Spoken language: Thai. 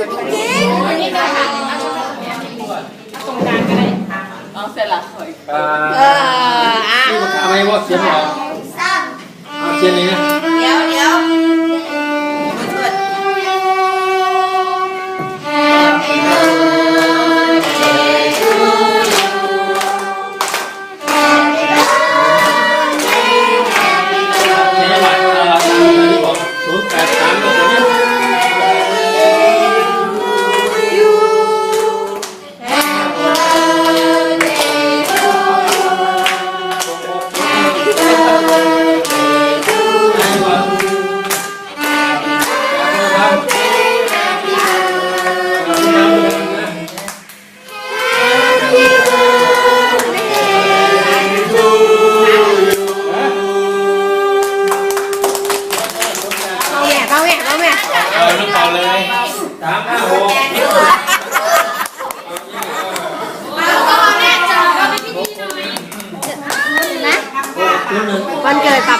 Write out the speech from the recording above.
เอาเสร็จละคอยอ่าเอออะนี่ปากกาไม่ว่าเขียนหรอกเอาเขียนนี้นะ เอาแม่เอาแม่เออลูกเป่าเลยสามห้าหกนะวันเกิดป๊าป๊า